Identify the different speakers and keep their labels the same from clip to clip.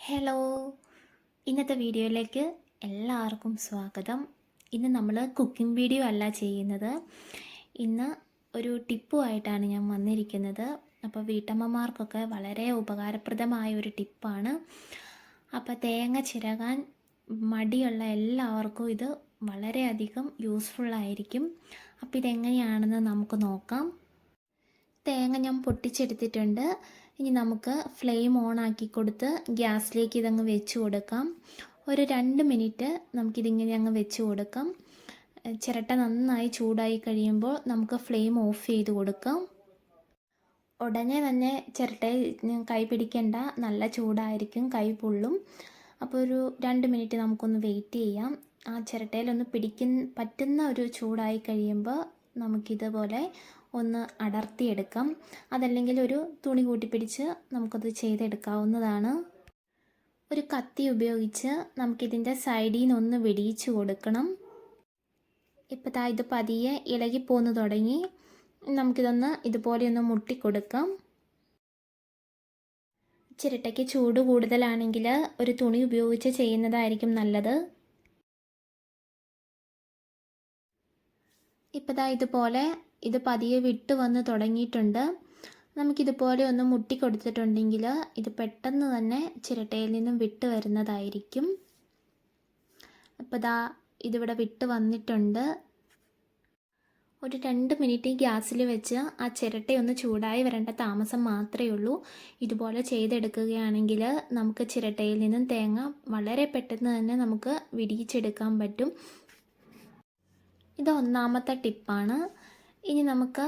Speaker 1: Hello ഇന്നത്തെ വീഡിയോയിലേക്ക് എല്ലാവർക്കും സ്വാഗതം. ഇന്ന് നമ്മൾ കുക്കിംഗ് വീഡിയോ അല്ല ചെയ്യുന്നത്. ഇന്ന് ഒരു ടിപ്പുമായിട്ടാണ് ഞാൻ വന്നിരിക്കുന്നത്. അപ്പോൾ വീട്ടമ്മമാർക്കൊക്കെ വളരെ ഉപകാരപ്രദമായ ഒരു ടിപ്പാണ്. അപ്പോൾ തേങ്ങ ചിരകാൻ മടിയുള്ള എല്ലാവർക്കും ഇത് വളരെയധികം യൂസ്ഫുള്ളായിരിക്കും അപ്പോൾ ഇതെങ്ങനെയാണെന്ന് നമുക്ക് നോക്കാം. തേങ്ങ ഞാൻ പൊട്ടിച്ചെടുത്തിട്ടുണ്ട്. ഇനി നമുക്ക് ഫ്ലെയിം ഓൺ ആക്കി കൊടുത്ത് ഗ്യാസിലേക്ക് ഇതങ്ങ് വെച്ച് കൊടുക്കാം. ഒരു രണ്ട് മിനിറ്റ് നമുക്കിതിങ്ങനെ അങ്ങ് വെച്ച് കൊടുക്കാം. ചിരട്ട നന്നായി ചൂടായി കഴിയുമ്പോൾ നമുക്ക് ഫ്ലെയിം ഓഫ് ചെയ്ത് കൊടുക്കാം. ഉടനെ തന്നെ ചിരട്ടയിൽ കൈ പിടിക്കേണ്ട നല്ല ചൂടായിരിക്കും കൈ പൊള്ളും. അപ്പോൾ ഒരു രണ്ട് മിനിറ്റ് നമുക്കൊന്ന് വെയിറ്റ് ചെയ്യാം. ആ ചിരട്ടയിലൊന്ന് പിടിക്കുന്ന പറ്റുന്ന ഒരു ചൂടായി കഴിയുമ്പോൾ നമുക്കിതുപോലെ ഒന്ന് അടർത്തിയെടുക്കാം. അതല്ലെങ്കിൽ ഒരു തുണി കൂട്ടിപ്പിടിച്ച് നമുക്കത് ചെയ്തെടുക്കാവുന്നതാണ്. ഒരു കത്തി ഉപയോഗിച്ച് നമുക്കിതിന്റെ സൈഡിൽ നിന്ന് ഒന്ന് വെടിയിച്ച് കൊടുക്കണം. ഇപ്പോൾ ദാ ഇത് പതിയെ ഇളകി പോന്നു തുടങ്ങി. നമുക്കിതൊന്ന് ഇതുപോലെ ഒന്ന് മുട്ടിക്കൊടുക്കാം. ചിരട്ടയ്ക്ക് ചൂട് കൂടുതലാണെങ്കിൽ ഒരു തുണി ഉപയോഗിച്ച് ചെയ്യുന്നതായിരിക്കും നല്ലത്. ഇപ്പോൾ ദാ ഇതുപോലെ ഇത് പതിയെ വിട്ട് വന്ന് തുടങ്ങിയിട്ടുണ്ട്. നമുക്കിതുപോലെ ഒന്ന് മുട്ടി കൊടുത്തിട്ടുണ്ടെങ്കിൽ ഇത് പെട്ടെന്ന് തന്നെ ചിരട്ടയിൽ നിന്നും വിട്ട് വരുന്നതായിരിക്കും. അപ്പോൾ ദാ ഇതിവിടെ വിട്ട് വന്നിട്ടുണ്ട്. ഒരു രണ്ട് മിനിറ്റ് ഗ്യാസിൽ വെച്ച് ആ ചിരട്ടയൊന്ന് ചൂടായി വരേണ്ട താമസം മാത്രമേ ഉള്ളൂ. ഇതുപോലെ ചെയ്തെടുക്കുകയാണെങ്കിൽ നമുക്ക് ചിരട്ടയിൽ നിന്നും തേങ്ങ വളരെ പെട്ടെന്ന് തന്നെ നമുക്ക് വിടിയിച്ചെടുക്കാൻ പറ്റും. ഇത് ഒന്നാമത്തെ ടിപ്പാണ്. ഇനി നമുക്ക്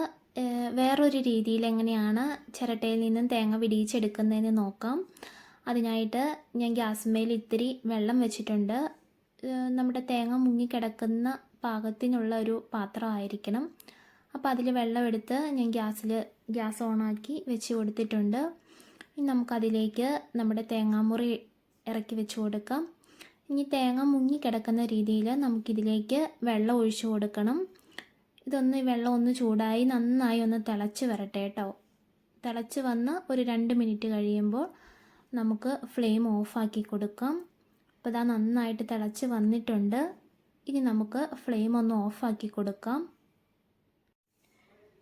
Speaker 1: വേറൊരു രീതിയിൽ എങ്ങനെയാണ് ചിരട്ടയിൽ നിന്നും തേങ്ങ വിടിയിച്ചെടുക്കുന്നതെന്ന് നോക്കാം. അതിനായിട്ട് ഞാൻ ഗ്യാസ്മേൽ ഇത്തിരി വെള്ളം വെച്ചിട്ടുണ്ട്. നമ്മുടെ തേങ്ങ മുങ്ങിക്കിടക്കുന്ന പാകത്തിനുള്ള ഒരു പാത്രമായിരിക്കണം അപ്പോൾ അതിൽ വെള്ളം എടുത്ത് ഞാൻ ഗ്യാസിൽ ഗ്യാസ് ഓണാക്കി വെച്ച് കൊടുത്തിട്ടുണ്ട്. ഇനി നമുക്കതിലേക്ക് നമ്മുടെ തേങ്ങാമുറി ഇറക്കി വെച്ച് കൊടുക്കാം. ഇനി തേങ്ങ മുങ്ങിക്കിടക്കുന്ന രീതിയിൽ നമുക്കിതിലേക്ക് വെള്ളം ഒഴിച്ചു കൊടുക്കണം. ഇതൊന്ന് വെള്ളം ഒന്ന് ചൂടായി നന്നായി ഒന്ന് തിളച്ച് വരട്ടെ കേട്ടോ. തിളച്ച് വന്ന് ഒരു രണ്ട് മിനിറ്റ് കഴിയുമ്പോൾ നമുക്ക് ഫ്ലെയിം ഓഫാക്കി കൊടുക്കാം. അപ്പോൾ ഇതാ നന്നായിട്ട് തിളച്ച് വന്നിട്ടുണ്ട്. ഇനി നമുക്ക് ഫ്ലെയിം ഒന്ന് ഓഫാക്കി കൊടുക്കാം.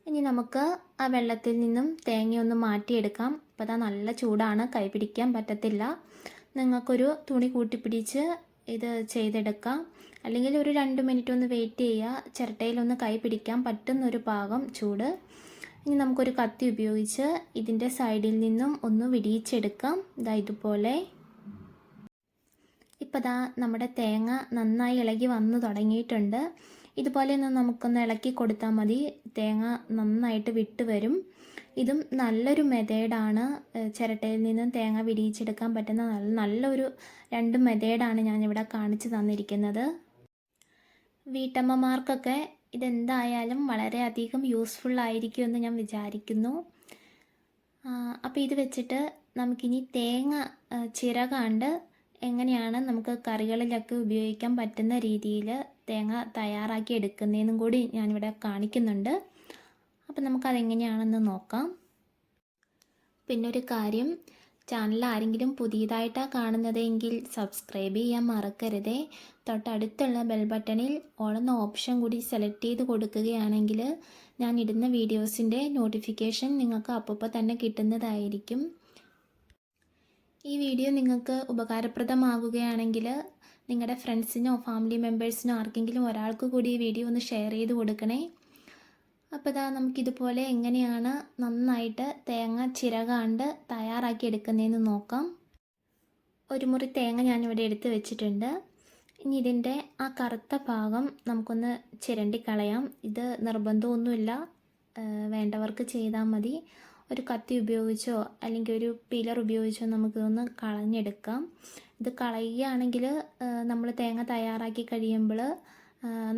Speaker 1: ഇനി നമുക്ക് ആ വെള്ളത്തിൽ നിന്നും തേങ്ങ ഒന്ന് മാറ്റിയെടുക്കാം. അപ്പോൾ അതാ നല്ല ചൂടാണ് കൈ പിടിക്കാൻ പറ്റത്തില്ല. നിങ്ങൾക്കൊരു തുണി കൂട്ടിപ്പിടിച്ച് ഇത് ചെയ്തെടുക്കാം. അല്ലെങ്കിൽ ഒരു രണ്ട് മിനിറ്റ് ഒന്ന് വെയിറ്റ് ചെയ്യുക. ചിരട്ടയിലൊന്ന് കൈ പിടിക്കാൻ പറ്റുന്നൊരു പാകം ചൂട്. ഇനി നമുക്കൊരു കത്തി ഉപയോഗിച്ച് ഇതിന്റെ സൈഡിൽ നിന്നും ഒന്ന് വിടിയിച്ചെടുക്കാം ഇതാ ഇതുപോലെ. ഇപ്പം ദാ നമ്മുടെ തേങ്ങ നന്നായി ഇളകി വന്നു തുടങ്ങിയിട്ടുണ്ട്. ഇതുപോലെ ഒന്ന് നമുക്കൊന്ന് ഇളക്കി കൊടുത്താൽ മതി. തേങ്ങ നന്നായിട്ട് വിട്ട് വരും. ഇതും നല്ലൊരു മെതേഡാണ് ചിരട്ടയിൽ നിന്നും തേങ്ങ വിരിയിച്ചെടുക്കാൻ പറ്റുന്ന നല്ല നല്ലൊരു രണ്ട് മെതേഡാണ് ഞാനിവിടെ കാണിച്ചു തന്നിരിക്കുന്നത്. വീട്ടമ്മമാർക്കൊക്കെ ഇതെന്തായാലും വളരെയധികം യൂസ്ഫുൾ ആയിരിക്കും എന്ന് ഞാൻ വിചാരിക്കുന്നു. അപ്പോൾ ഇത് വെച്ചിട്ട് നമുക്കിനി തേങ്ങ ചിരകാണ്ട് എങ്ങനെയാണ് നമുക്ക് കറികളിലൊക്കെ ഉപയോഗിക്കാൻ പറ്റുന്ന രീതിയിൽ തേങ്ങ തയ്യാറാക്കി എടുക്കുന്നതെന്നും കൂടി ഞാനിവിടെ കാണിക്കുന്നുണ്ട്. അപ്പം നമുക്കതെങ്ങനെയാണെന്ന് നോക്കാം. പിന്നെ ഒരു കാര്യം ചാനൽ ആരെങ്കിലും പുതിയതായിട്ടാണ് കാണുന്നതെങ്കിൽ സബ്സ്ക്രൈബ് ചെയ്യാൻ മറക്കരുതേ. തൊട്ടടുത്തുള്ള ബെൽ ബട്ടണിൽ ഓളുന്ന ഓപ്ഷൻ കൂടി സെലക്ട് ചെയ്ത് കൊടുക്കുകയാണെങ്കിൽ ഞാൻ ഇടുന്ന വീഡിയോസിന്റെ നോട്ടിഫിക്കേഷൻ നിങ്ങൾക്ക് അപ്പോൾ തന്നെ കിട്ടുന്നതായിരിക്കും. ഈ വീഡിയോ നിങ്ങൾക്ക് ഉപകാരപ്രദമാകുകയാണെങ്കിൽ നിങ്ങളുടെ ഫ്രണ്ട്സിനോ ഫാമിലി മെമ്പേഴ്സിനോ ആർക്കെങ്കിലും ഒരാൾക്ക് കൂടി ഈ വീഡിയോ ഒന്ന് ഷെയർ ചെയ്ത് കൊടുക്കണേ. അപ്പോൾ ഇതാ നമുക്കിതുപോലെ എങ്ങനെയാണ് നന്നായിട്ട് തേങ്ങ ചിരകാണ്ട് തയ്യാറാക്കി എടുക്കുന്നതെന്ന് നോക്കാം. ഒരു മുറി തേങ്ങ ഞാനിവിടെ എടുത്ത് വെച്ചിട്ടുണ്ട്. ഇനി ഇതിന്റെ ആ കറുത്ത ഭാഗം നമുക്കൊന്ന് ചിരണ്ടി കളയാം ഇത് നിർബന്ധമൊന്നുമില്ല. വേണ്ടവർക്ക് ചെയ്താൽ മതി. ഒരു കത്തി ഉപയോഗിച്ചോ അല്ലെങ്കിൽ ഒരു പിലർ ഉപയോഗിച്ചോ നമുക്കിതൊന്ന് കളഞ്ഞെടുക്കാം. ഇത് കളയുകയാണെങ്കിൽ നമ്മൾ തേങ്ങ തയ്യാറാക്കി കഴിയുമ്പോൾ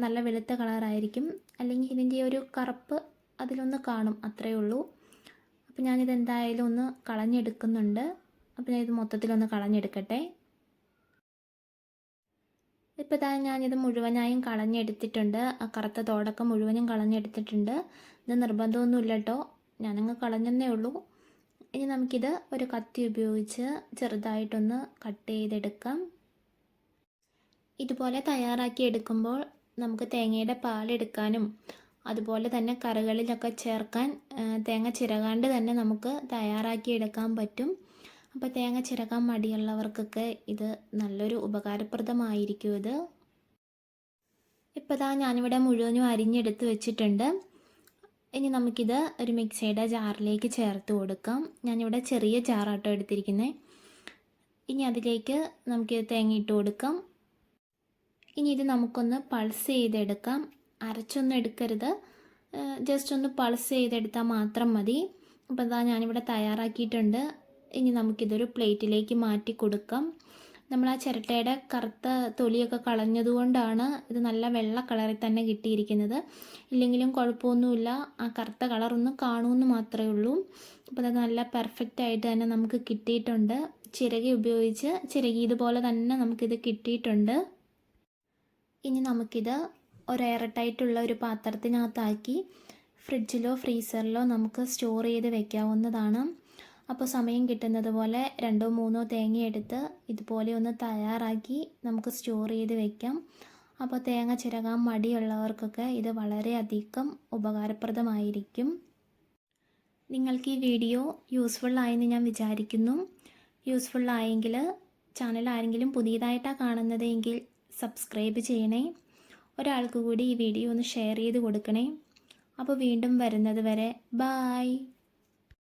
Speaker 1: നല്ല വെളുത്ത കളറായിരിക്കും. അല്ലെങ്കിൽ ഇതിന്റെ ഒരു കറുപ്പ് അതിലൊന്ന് കാണും അത്രയേ ഉള്ളൂ. അപ്പോൾ ഞാനിത് എന്തായാലും ഒന്ന് കളഞ്ഞെടുക്കുന്നുണ്ട്. അപ്പോൾ ഞാനിത് മൊത്തത്തിലൊന്ന് കളഞ്ഞെടുക്കട്ടെ. ഇപ്പോൾ ഇതാ ഞാനിത് മുഴുവനായും കളഞ്ഞെടുത്തിട്ടുണ്ട്. ആ കറുത്ത തോടൊക്കെ മുഴുവനും കളഞ്ഞെടുത്തിട്ടുണ്ട്. ഇത് നിർബന്ധമൊന്നുമില്ല കേട്ടോ. ഞാനങ്ങ് കളഞ്ഞെന്നേ ഉള്ളൂ. ഇനി നമുക്കിത് ഒരു കത്തി ഉപയോഗിച്ച് ചെറുതായിട്ടൊന്ന് കട്ട് ചെയ്തെടുക്കാം. ഇതുപോലെ തയ്യാറാക്കി എടുക്കുമ്പോൾ നമുക്ക് തേങ്ങയുടെ പാലെടുക്കാനും അതുപോലെ തന്നെ കറികളിലൊക്കെ ചേർക്കാൻ തേങ്ങ ചിരകാണ്ട് തന്നെ നമുക്ക് തയ്യാറാക്കി എടുക്കാൻ പറ്റും. അപ്പോൾ തേങ്ങ ചിരകാൻ മടിയുള്ളവർക്കൊക്കെ ഇത് നല്ലൊരു ഉപകാരപ്രദമായിരിക്കും ഇത്. ഇപ്പോൾ ഇതാ ഞാനിവിടെ മുഴുവനും അരിഞ്ഞെടുത്ത് വെച്ചിട്ടുണ്ട്. ഇനി നമുക്കിത് ഒരു മിക്സിയുടെ ജാറിലേക്ക് ചേർത്ത് കൊടുക്കാം. ഞാനിവിടെ ചെറിയ ജാറാട്ടോ എടുത്തിരിക്കുന്നത് ഇനി അതിലേക്ക് നമുക്ക് തേങ്ങ ഇട്ട് കൊടുക്കാം. ഇനി ഇത് നമുക്കൊന്ന് പൾസ് ചെയ്തെടുക്കാം. അരച്ചൊന്നും എടുക്കരുത്. ജസ്റ്റ് ഒന്ന് പൾസ് ചെയ്തെടുത്താൽ മാത്രം മതി. അപ്പോൾ ഇതാ ഞാനിവിടെ തയ്യാറാക്കിയിട്ടുണ്ട്. ഇനി നമുക്കിതൊരു പ്ലേറ്റിലേക്ക് മാറ്റി കൊടുക്കാം. നമ്മൾ ആ ചിരട്ടയുടെ കറുത്ത തൊലിയൊക്കെ കളഞ്ഞതുകൊണ്ടാണ് ഇത് നല്ല വെള്ള കളറിൽ തന്നെ കിട്ടിയിരിക്കുന്നത്. ഇല്ലെങ്കിലും കുഴപ്പമൊന്നുമില്ല. ആ കറുത്ത കളറൊന്നും കാണുമെന്ന് മാത്രമേ ഉള്ളൂ. അപ്പോൾ അത് നല്ല പെർഫെക്റ്റ് ആയിട്ട് തന്നെ നമുക്ക് കിട്ടിയിട്ടുണ്ട്. ചിരകി ഉപയോഗിച്ച് ചിരകി ഇതുപോലെ തന്നെ നമുക്കിത് കിട്ടിയിട്ടുണ്ട്. ഇനി നമുക്കിത് ഒരു എയർ ഒരു പാത്രത്തിനകത്താക്കി ഫ്രിഡ്ജിലോ ഫ്രീസറിലോ നമുക്ക് സ്റ്റോർ ചെയ്ത് വെക്കാവുന്നതാണ്. അപ്പോൾ സമയം കിട്ടുന്നത് പോലെ രണ്ടോ മൂന്നോ തേങ്ങ എടുത്ത് ഇതുപോലെ ഒന്ന് തയ്യാറാക്കി നമുക്ക് സ്റ്റോർ ചെയ്ത് വെക്കാം. അപ്പോൾ തേങ്ങ ചിരകാൻ മടിയുള്ളവർക്കൊക്കെ ഇത് വളരെയധികം ഉപകാരപ്രദമായിരിക്കും. നിങ്ങൾക്ക് ഈ വീഡിയോ യൂസ്ഫുൾ ആയെന്ന് ഞാൻ വിചാരിക്കുന്നു. യൂസ്ഫുൾ ആയെങ്കിൽ ചാനൽ ആരെങ്കിലും പുതിയതായിട്ടാണ് കാണുന്നതെങ്കിൽ സബ്സ്ക്രൈബ് ചെയ്യണേ. ഒരാൾക്ക് കൂടി ഈ വീഡിയോ ഒന്ന് ഷെയർ ചെയ്ത് കൊടുക്കണേ. അപ്പോൾ വീണ്ടും വരുന്നത് വരെ ബായ്